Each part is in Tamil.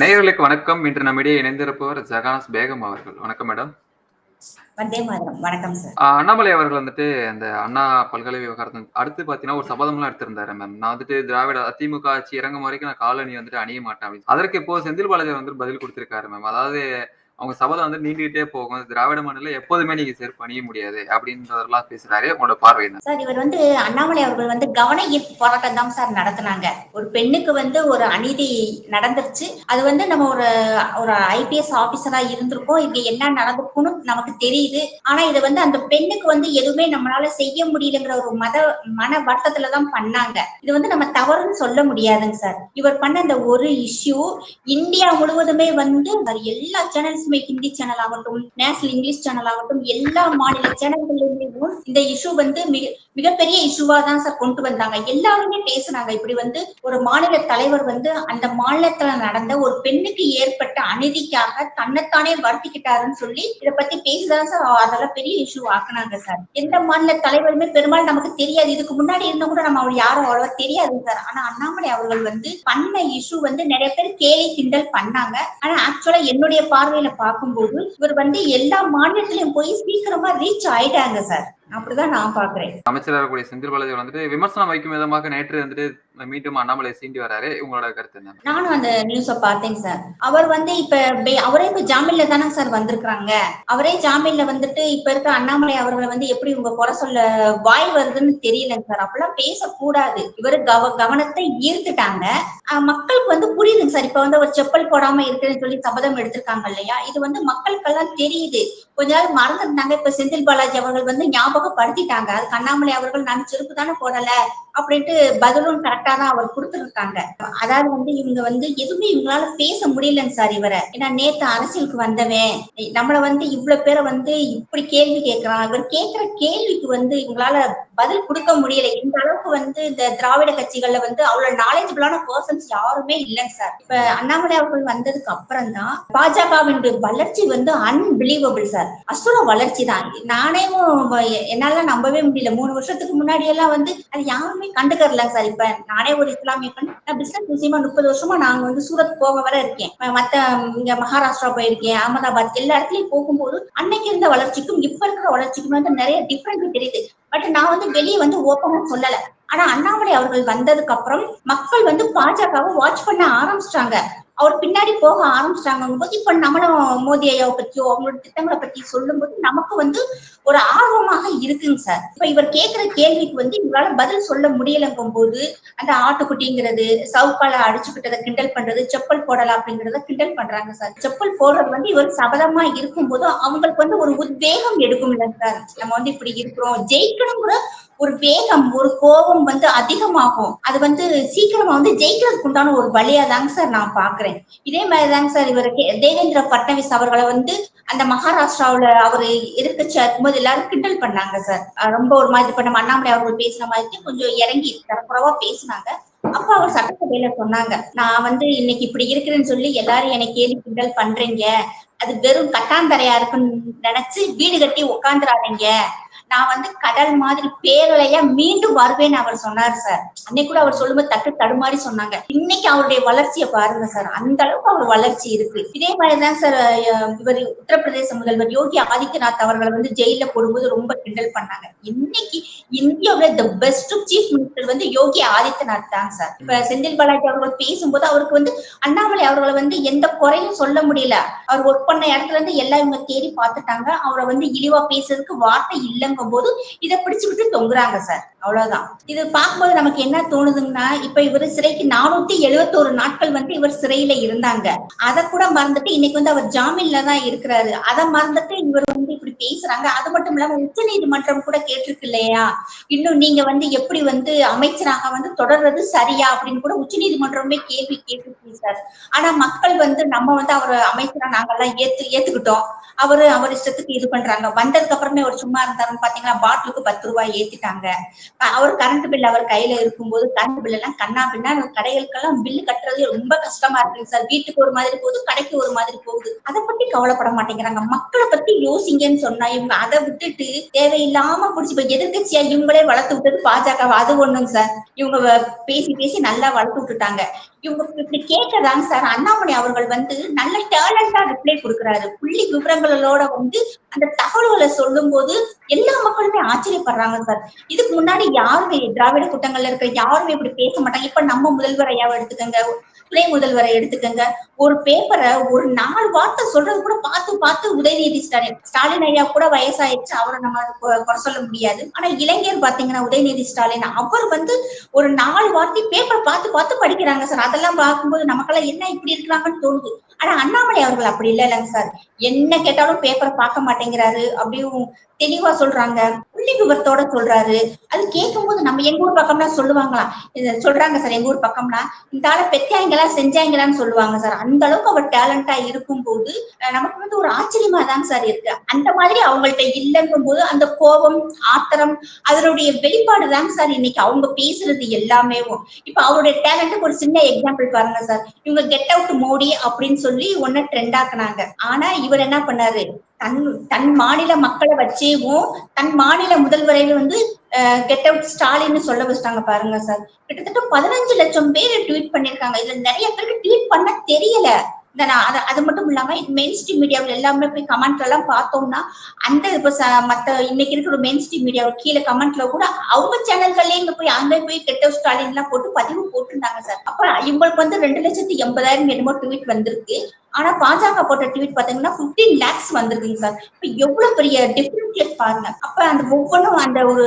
நேயர்களுக்கு வணக்கம். இன்று நம்மிடையே இணைந்திருப்பவர் ஜகானஸ் பேகம் அவர்கள். வணக்கம் மேடம். அண்ணாமலை அவர்கள் வந்துட்டு அந்த அண்ணா பல்கலை விவகாரத்தின் அடுத்து பாத்தீங்கன்னா ஒரு சபதம்லாம் எடுத்திருந்தாரு மேம் நான் வந்துட்டு திராவிட அதிமுக ஆட்சி இறங்கும் வரைக்கும் நான் காலனி வந்துட்டு அணிய மாட்டேன் அப்படின்னு. அதற்கு இப்போ செந்தில் பாலாஜி வந்து பதில் கொடுத்திருக்காரு மேம் அதாவது அவங்க சபதம் வந்து நீண்டுகிட்டே போகும். திராவிட மாநில எப்போதுமே நீங்க சேர் பண்ணிய முடியாது அப்படின்றதெல்லாம் பேசுறாரு உங்களோட பார்வை என்ன? சார் இவர் வந்து அண்ணாமலை அவர்கள் வந்து கவன ஈர்ப்பு போராட்டம் தான் சார் நடத்தினாங்க. ஒரு பெண்ணுக்கு வந்து ஒரு அநீதி நடந்துருச்சு. அது வந்து நம்ம ஒரு ஒரு ஐபிஎஸ் ஆபீசரா இருந்திருக்கோம். இங்க என்ன நடந்திருக்கும்னு நமக்கு தெரியுது. ஆனா இது வந்து அந்த பெண்ணுக்கு வந்து எதுவுமே நம்மளால செய்ய முடியலங்கிற ஒரு மத மன வருத்தத்துல தான் பண்ணாங்க. இது வந்து நம்ம தவறுன்னு சொல்ல முடியாதுங்க சார். இவர் பண்ண அந்த ஒரு இஷ்யூ இந்தியா முழுவதுமே வந்து எல்லா சேனல்ஸுமே ஹிந்தி சேனல் ஆகட்டும் நேஷனல் இங்கிலீஷ் சேனல் ஆகட்டும் எல்லா மாநில சேனல்கள்லயும் இந்த இஷ்யூ வந்து மிக மிகப்பெரிய இஷ்யூவா தான் சார் கொண்டு வந்தாங்க. எல்லாருமே பேசுனாங்க. இப்படி வந்து ஒரு மாநில தலைவர் வந்து அந்த மாநிலத்துல நடந்த ஒரு பெண்ணுக்கு ஏற்பட்ட அநீதிக்காக தன்னைத்தானே வருத்திக்கிட்டாருன்னு சொல்லி இதை பத்தி பேசிதான் சார் அதெல்லாம் பெரிய இஷ்யூ ஆக்குனாங்க சார் எந்த மாநில தலைவருமே பெரும்பாலும் நமக்கு தெரியாது. இதுக்கு முன்னாடி இருந்த கூட நம்ம அவர் யாரும் அவ்வளவா தெரியாது சார் ஆனா அண்ணாமலை அவர்கள் வந்து பண்ண இஷ்யூ வந்து நிறைய பேர் கேலி கிண்டல் பண்ணாங்க. ஆனா ஆக்சுவலா என்னுடைய பார்வையில பார்க்கும்போது இவர் வந்து எல்லா மாநிலத்திலையும் போய் சீக்கிரமா ரீச் ஆயிட்டாங்க சார். அப்படிதான் நான் பாக்குறேன். அமைச்சராக இருக்கக்கூடிய செந்தில் பாலாஜி வந்துட்டு விமர்சனம் வைக்கும் விதமாக நேற்று வந்துட்டு மீண்டும் அண்ணாமலை சீண்டி வராரு. உங்களோட கருத்து என்ன? நானும் அந்த நியூஸ பார்த்தேங்க சார் அவர் வந்து இப்ப அவரே இப்ப ஜாமீன்ல தானே சார் வந்திருக்கிறாங்க. அவரே ஜாமீன்ல வந்துட்டு இப்ப இருக்க அண்ணாமலை அவர்களை வந்து எப்படி உங்க குறை சொல்ல வாய் வருதுன்னு தெரியலங்க சார் அப்பெல்லாம் பேசக்கூடாது. இவரு கவ கவனத்தை ஈர்த்துட்டாங்க. மக்களுக்கு வந்து புரியுதுங்க சார் இப்ப வந்து அவர் செப்பல் போடாம இருக்குன்னு சொல்லி சபதம் எடுத்திருக்காங்க இல்லையா? இது வந்து மக்களுக்கெல்லாம் தெரியுது. கொஞ்ச நாள் மறந்துருந்தாங்க. இப்ப செந்தில் பாலாஜி அவர்கள் வந்து ஞாபகப்படுத்திட்டாங்க. அது கண்ணாமலை அவர்கள் நான் செருப்பு தானே போடல. அப்படின்ட்டு பதிலும் கரெக்டா தான் அவர் கொடுத்துருக்காங்க. அதாவது வந்து இவங்க வந்து எதுவுமே இவங்களால பேச முடியலங்க சார் இவரை. ஏன்னா நேத்து அரசியலுக்கு வந்தவன். நம்மள வந்து இவ்வளவு பேரை வந்து இப்படி கேள்வி கேட்கிறான். இவர் கேட்கிற கேள்விக்கு வந்து இவங்களால பதில் கொடுக்க முடியல. இந்த அளவுக்கு வந்து இந்த திராவிட கட்சிகள்ல வந்து அவ்வளவு நாலேஜபிளான பர்சன்ஸ் யாருமே இல்லைங்க சார் இப்ப அண்ணாமலை அவர்கள் வந்ததுக்கு அப்புறம் தான் பாஜகவின் வளர்ச்சி வந்து அன்பிலீவபிள் சார் அசுர வளர்ச்சி தான். நானே என்னால நம்பவே முடியல. மூணு வருஷத்துக்கு முன்னாடி எல்லாம் வந்து அது யாருமே கண்டுக்கறல சார் இப்ப நானே ஒரு இஸ்லாமிய பெண். நான் பிசினஸ் விஷயமா முப்பது வருஷமா நாங்க வந்து சூரத் போக வர இருக்கேன். மத்த இங்க மகாராஷ்டிரா போயிருக்கேன் அகமதாபாத் எல்லா இடத்துலயும் போகும்போது அன்னைக்கு இருந்த வளர்ச்சிக்கும் இப்ப இருக்கிற வளர்ச்சிக்கும் வந்து நிறைய டிஃபரெண்ட் தெரியுது. பட் நான் வந்து வெளியே வந்து ஓப்பனா சொல்லல. ஆனா அண்ணாமலை அவர்கள் வந்ததுக்கு அப்புறம் மக்கள் வந்து பாஜகவை வாட்ச் பண்ண ஆரம்பிச்சிட்டாங்க. அவர் பின்னாடி போக ஆரம்பிச்சிட்டாங்க. போது இப்ப நம்மளும் மோடி ஐயாவை பத்தியோ அவங்களோட திட்டங்களை பத்தி சொல்லும்போது நமக்கு வந்து ஒரு ஆர்வமாக இருக்குங்க சார். இப்ப இவர் கேட்கிற கேள்விக்கு வந்து இவரால பதில் சொல்ல முடியலங்கும் போது அந்த ஆட்டுக்குட்டிங்கிறது சவுக்கால அடிச்சுக்கிட்டதை கிண்டல் பண்றது செப்பல் போடலாம் அப்படிங்கறத கிண்டல் பண்றாங்க சார். செப்பல் போடுறது வந்து இவர் சபதமா இருக்கும்போது அவங்களுக்கு வந்து ஒரு உத்வேகம் எடுக்கும்ல சார். நம்ம வந்து இப்படி இருக்கிறோம். ஜெயிக்கணுங்கிற ஒரு வேகம் ஒரு கோபம் வந்து அதிகமாகும். அது வந்து சீக்கிரமா வந்து ஜெயிக்கிறதுக்கு உண்டான ஒரு வழியா தாங்க சார் நான் பாக்குறேன். இதே மாதிரி தாங்க சார் இவர் தேவேந்திர பட்னவிஸ் அவர்களை வந்து அந்த மகாராஷ்டிராவில அவர் எதிர்க்கட்சியா இருக்கும்போது எல்லாரும் கிண்டல் பண்ணாங்க சார் ரொம்ப ஒரு மாதிரி இப்ப நம்ம அண்ணாமலை அவர்கள் பேசுன மாதிரி கொஞ்சம் இறங்கி தரக்குறவா பேசினாங்க. அப்ப அவர் சட்டசபையில சொன்னாங்க நான் வந்து இன்னைக்கு இப்படி இருக்கிறேன்னு சொல்லி எல்லாரும் என்னை கேலி கிண்டல் பண்றீங்க. அது வெறும் கட்டாந்தரையா இருக்குன்னு நினைச்சு வீடு கட்டி உட்காந்துறாதீங்க நான் வந்து கடல் மாதிரி பேரலையா மீண்டும் வருவேன் அவர் சொன்னார் சார் அன்னைக்கு கூட அவர் சொல்லும்போது தட்டு தடுமாறி சொன்னாங்க. இன்னைக்கு அவருடைய வளர்ச்சியை பாருங்க சார் அந்த அளவுக்கு அவர் வளர்ச்சி இருக்கு. இதே மாதிரிதான் சார் இவர் உத்தரப்பிரதேச முதல்வர் யோகி ஆதித்யநாத் அவர்களை வந்து ஜெயில போடும்போது ரொம்ப கிண்டல் பண்ணாங்க. இன்னைக்கு இந்தியாவுல த பெஸ்ட் சீஃப் மினிஸ்டர் வந்து யோகி ஆதித்யநாத் தான் சார் இப்ப செந்தில் பாலாஜி அவர்கள் பேசும்போது அவருக்கு வந்து அண்ணாமலை அவர்களை வந்து எந்த குறையும் சொல்ல முடியல. அவர் ஒர்க் பண்ண இடத்துல இருந்து எல்லாம் இவங்க தேடி பார்த்துட்டாங்க. அவரை வந்து இழிவா பேசுறதுக்கு வார்த்தை இல்லைங்க இருக்கும் போது இதை பிடிச்சுக்கிட்டு தொங்குறாங்க சார் அவ்வளவுதான். இது பார்க்கும்போது நமக்கு என்ன தோணுதுன்னா இப்ப இவர் சிறைக்கு நானூத்தி எழுபத்தோரு நாட்கள் வந்து இவர் சிறையில இருந்தாங்க. அதை கூட மறந்துட்டு இன்னைக்கு வந்து அவர் ஜாமீன்ல தான் இருக்கிறாரு. அதை மறந்துட்டு இவர் பேசுறாங்க. அது மட்டும் இல்லாம உச்ச நீதிமன்றம் கூட கேட்டிருக்கு இல்லையா? இன்னும் நீங்க வந்து எப்படி வந்து அமைச்சராக வந்து தொடர்றது சரியா அப்படின்னு கூட உச்ச நீதிமன்றமே கேள்வி கேட்டிருக்கு சார். ஆனா மக்கள் வந்து நம்ம வந்து அவர் அமைச்சரா நாங்கெல்லாம் ஏத்து ஏத்துக்கிட்டோம். அவரு அவர் இஷ்டத்துக்கு இது பண்றாங்க. வந்ததுக்கு அப்புறமே அவர் சும்மா இருந்தாருன்னு பாத்தீங்கன்னா பாட்டிலுக்கு பத்து ரூபாய் ஏத்திட்டாங்க. அவர் கரண்ட் பில் அவர் கையில இருக்கும்போது கரண்ட் பில் எல்லாம் கண்ணா பின்னா கடைகளுக்கெல்லாம் பில்லு கட்டுறது ரொம்ப கஷ்டமா இருக்குங்க சார். வீட்டுக்கு ஒரு மாதிரி போகுது கடைக்கு ஒரு மாதிரி போகுது. அதை பத்தி கவலைப்பட மாட்டேங்கிறாங்க. மக்களை பத்தி யோசிங்கன்னு சொன்னா சொன்னா இவங்க அதை விட்டுட்டு தேவையில்லாம புடிச்சு இப்ப எதிர்கட்சியா இவங்களே வளர்த்து விட்டது பாஜக அது ஒண்ணுங்க சார். இவங்க பேசி பேசி நல்லா வளர்த்து விட்டுட்டாங்க. இவங்க இப்படி கேட்கறாங்க சார். அண்ணாமலை அவர்கள் வந்து நல்ல டேலண்டா ரிப்ளை கொடுக்குறாரு. புள்ளி விவரங்களோட வந்து அந்த தகவல்களை சொல்லும் போது எல்லா மக்களுமே ஆச்சரியப்படுறாங்க சார். இதுக்கு முன்னாடி யாருமே திராவிட கூட்டங்கள்ல இருக்க யாருமே இப்படி பேச மாட்டாங்க. இப்ப நம்ம முதல்வர் ஐயாவை எடுத்துக்கோங்க. துணை முதல்வரை எடுத்துக்கோங்க. ஒரு பேப்பரை ஒரு நாலு வார்த்தை சொல்றது கூட பார்த்து பார்த்து உதயநிதி ஸ்டாலின் ஸ்டாலின் ஐயா கூட வயசாயிடுச்சு. அவரை நம்ம குறை சொல்ல முடியாது. ஆனா இளைஞர் பாத்தீங்கன்னா உதயநிதி ஸ்டாலின் அவர் வந்து ஒரு நாலு வார்த்தை பேப்பர் பார்த்து பார்த்து படிக்கிறாங்க சார். அதெல்லாம் பார்க்கும்போது நமக்கெல்லாம் என்ன இப்படி இருக்கிறாங்கன்னு தோணுது. ஆனா அண்ணாமலை அவர்கள் அப்படி இல்ல இல்லைங்க சார். என்ன கேட்டாலும் பேப்பரை பார்க்க மாட்டேங்கிறாரு. அப்படியும் தெளிவா சொல்றாங்க. புள்ளி விவரத்தோட சொல்றாரு. அது கேட்கும்போது நம்ம எங்க ஊர் பக்கம்லாம் சொல்லுவாங்களா? சொல்றாங்க சார் எங்க ஊர் பக்கம்லாம். இந்த ஆளை பெத்தாங்களா செஞ்சாங்களான்னு சொல்லுவாங்க சார். அந்த அளவுக்கு அவர் டேலண்டா இருக்கும் போது நமக்கு வந்து ஒரு ஆச்சரியமா தான் சார் இருக்கு. அந்த மாதிரி அவங்கள்ட்ட இல்லைங்கும் போது அந்த கோபம் ஆத்திரம் அதனுடைய வெளிப்பாடு தான் சார் இன்னைக்கு அவங்க பேசுறது எல்லாமே. இப்ப அவருடைய டேலண்ட்டுக்கு ஒரு சின்ன எக்ஸாம்பிள் பாருங்க சார். இவங்க கெட் அவுட் மோடி அப்படின்னு சொல்லி ஒன்ன ட்ரெண்ட் ஆக்குனாங்க. ஆனா இவர் என்ன பண்ணாரு? தன் தன் மாநில மக்களை வச்சேவும் தன் மாநில முதல்வரை வந்து கெட் அவுட் ஸ்டாலின் சொல்ல வச்சிட்டாங்க பாருங்க சார். கிட்டத்தட்ட பதினஞ்சு லட்சம் பேர் ட்வீட் பண்ணிருக்காங்க இதுல நிறைய பேருக்கு ட்வீட் பண்ண தெரியல. அது அது மட்டும் இல்லாம மெயின் ஸ்ட்ரீம் மீடியாவில் எல்லாமே போய் கமெண்ட்ல எல்லாம் பார்த்தோம்னா அந்த இப்ப ச- மத்த இன்னைக்கு இருக்கிற மெயின் ஸ்ட்ரீம் மீடியாவில் கீழே கமெண்ட்ல கூட அவங்க சேனல்கள்லயே இங்க போய் அங்கே போய் கெட்ட ஸ்டாலின் எல்லாம் போட்டு பதிவு போட்டிருந்தாங்க சார். அப்ப இவங்களுக்கு வந்து ரெண்டு லட்சத்தி எண்பதாயிரம் என்னமோ ட்வீட் வந்திருக்கு. ஆனா பாஜக போட்ட ட்வீட் பாத்தீங்கன்னா 15 லேக்ஸ் வந்திருக்குங்க சார். இப்ப எவ்வளவு பெரிய டிஃபரன்ஷியேட் பாருங்க. அப்ப அந்த ஒவ்வொன்றும் அந்த ஒரு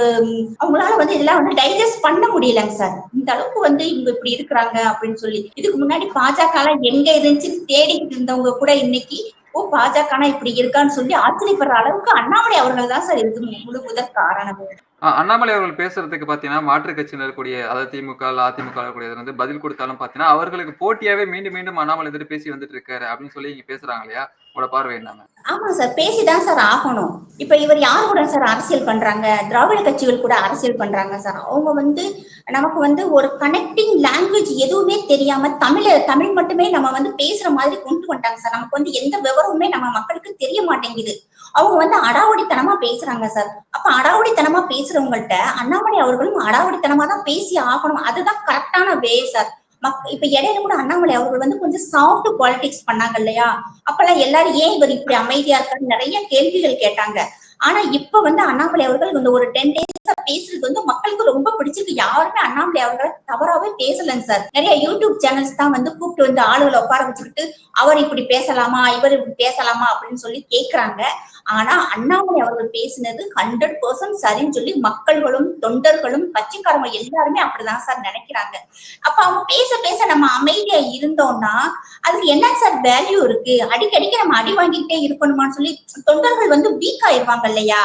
அவங்களால வந்து இதெல்லாம் வந்து டைஜஸ்ட் பண்ண முடியலங்க சார். இந்த அளவுக்கு வந்து இவங்க இப்படி இருக்கிறாங்க அப்படின்னு சொல்லி. இதுக்கு முன்னாடி பாஜக எல்லாம் எங்க இருந்துச்சுன்னு தேடிக்கிட்டு இருந்தவங்க கூட இன்னைக்கு ஓ பாஜக இப்படி இருக்கான்னு சொல்லி ஆச்சரியப்படுற அளவுக்கு அண்ணாமலை அவர்கள் தான் சார் இதுக்கு முழு முதற் காரணம். அண்ணாமலை அவர்கள் பேசுறதுக்கு பாத்தீங்கன்னா மாற்றுக் கட்சியினர் கூடிய அதாவது திமுக அதிமுக கூடிய வந்து பதில் கொடுத்தாலும் பாத்தீங்கன்னா அவர்களுக்கு போட்டியாவே மீண்டும் மீண்டும் அண்ணாமலை வந்துட்டு பேசி வந்துட்டு இருக்காரு அப்படின்னு சொல்லி இங்க பேசுறாங்க இல்லையா? உங்களோட பார்வை என்ன ஆமா சார் பேசிதான் சார் ஆகணும். இப்ப இவர் யார் கூட சார் அரசியல் பண்றாங்க? திராவிட கட்சிகள் கூட அரசியல் பண்றாங்க சார். அவங்க வந்து நமக்கு வந்து ஒரு கனெக்டிங் லாங்குவேஜ் எதுவுமே தெரியாம தமிழ தமிழ் மட்டுமே நம்ம வந்து பேசுற மாதிரி கொண்டு வந்துட்டாங்க சார். நமக்கு வந்து எந்த விவரமுமே நம்ம மக்களுக்கு தெரிய மாட்டேங்குது. அவங்க வந்து அடாவடித்தனமா பேசுறாங்க சார். அப்ப அடாவடித்தனமா பேசுறவங்கள்ட்ட அண்ணாமலை அவர்களும் அடாவடித்தனமா தான் பேசி ஆகணும். அதுதான் கரெக்டான வே சார். மக் இப்ப இடையில கூட அண்ணாமலை அவர்கள் வந்து கொஞ்சம் சாஃப்ட் பாலிடிக்ஸ் பண்ணாங்க இல்லையா? அப்பெல்லாம் எல்லாரும் ஏன் இவர் இப்படி அமைதியா இருக்காரு? நிறைய கேள்விகள் கேட்டாங்க. ஆனா இப்ப வந்து அண்ணாமலை அவர்கள் இந்த ஒரு டென் டேஸ் பேசுறது வந்து மக்களுக்கு ரொம்ப பிடிச்சிருக்கு. யாருமே அண்ணாமலை அவர்கள் தவறாவே பேசலங்க சார். நிறைய யூடியூப் சேனல்ஸ் தான் வந்து கூப்பிட்டு வந்து ஆளுகளை உட்கார வச்சுக்கிட்டு அவர் இப்படி பேசலாமா? இவர் இப்படி பேசலாமா? அப்படின்னு சொல்லி கேக்குறாங்க. ஆனா அண்ணாமலை அவர்கள் பேசினது ஹண்ட்ரட் பர்சன்ட் சரின்னு சொல்லி மக்கள்களும் தொண்டர்களும் கட்சிக்காரங்க எல்லாருமே அப்படிதான் சார் நினைக்கிறாங்க. அப்ப அவங்க பேச பேச நம்ம அமைதியா இருந்தோம்னா அதுக்கு என்ன சார் வேல்யூ இருக்கு? அடிக்கடிக்கு நம்ம அடி வாங்கிட்டே இருக்கணுமான்னு சொல்லி தொண்டர்கள் வந்து வீக் ஆயிருவாங்க இல்லையா?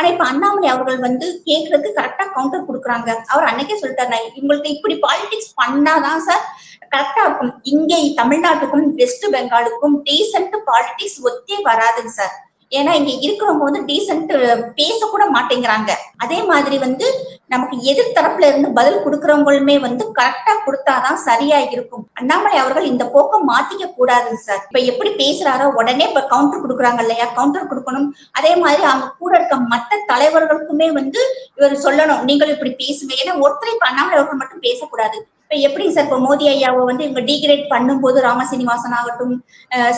ஆனா இப்ப அண்ணாமலை அவர்கள் வந்து கேக்குறதுக்கு கரெக்டா கவுண்டர் கொடுக்குறாங்க. அவர் அன்னைக்கே சொல்லிட்டாரு நான் இவங்கள்ட்ட இப்படி பாலிடிக்ஸ் பண்ணாதான் சார் கரெக்டா இருக்கும். இங்கே தமிழ்நாட்டுக்கும் வெஸ்ட் பெங்காலுக்கும் டீசென்ட் பாலிடிக்ஸ் ஒத்தே வராதுங்க சார் ஏன்னா இங்க இருக்கிறவங்க வந்து டீசென்ட் பேசக்கூட மாட்டேங்கிறாங்க. அதே மாதிரி வந்து நமக்கு எதிர்த்தரப்புல இருந்து பதில் கொடுக்கறவங்களுமே வந்து கரெக்டா கொடுத்தாதான் சரியா இருக்கும் அண்ணாமலை அவர்கள் இந்த போக்க மாத்திக்க கூடாது சார். இப்ப எப்படி பேசுறாரோ உடனே இப்ப கவுண்டர் கொடுக்குறாங்க இல்லையா? கவுண்டர் கொடுக்கணும். அதே மாதிரி அவங்க கூட இருக்க மத்த தலைவர்களுக்குமே வந்து இவர் சொல்லணும். நீங்களும் இப்படி பேசுங்க. ஏன்னா ஒருத்தரை இப்ப அண்ணாமலை அவர்கள் மட்டும் பேசக்கூடாது. இப்ப எப்படி சார் இப்ப மோடி ஐயாவை வந்து இவங்க டீக்ரேட் பண்ணும்போது ராமசீனிவாசன் ஆகட்டும்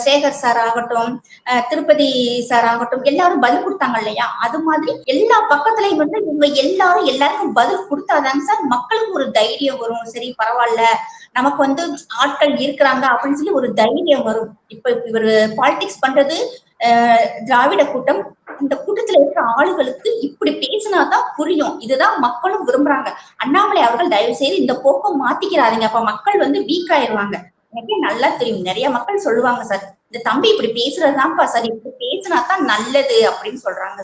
சேகர் சார் ஆகட்டும் திருப்பதி சார் ஆகட்டும் எல்லாரும் பதில் கொடுத்தாங்க இல்லையா? அது மாதிரி எல்லா பக்கத்துலயும் வந்து இவங்க எல்லாரும் எல்லாருக்கும் பதில் கொடுத்தாதாங்க சார் மக்களுக்கு ஒரு தைரியம் வரும். சரி பரவாயில்ல நமக்கு வந்து ஆட்கள் இருக்கிறாங்க அப்படின்னு சொல்லி ஒரு தைரியம் வரும். இப்ப இவர் பாலிடிக்ஸ் பண்றது திராவிட கூட்டம் இந்த கூட்டத்துல இருக்கிற ஆளுகளுக்கு இப்படி பேசினாதான் புரியும். இதுதான் மக்களும் விரும்புறாங்க. அண்ணாமலை அவர்கள் தயவு செய்து இந்த போக்கம் மாத்திக்கிறாதீங்க. அப்ப மக்கள் வந்து வீக் ஆயிருவாங்க எனக்கே நல்லா தெரியும். நிறைய மக்கள் சொல்லுவாங்க சார் இந்த தம்பி இப்படி பேசுறதுதான்ப்பா சார். இப்படி பேசினா தான் நல்லது அப்படின்னு சொல்றாங்க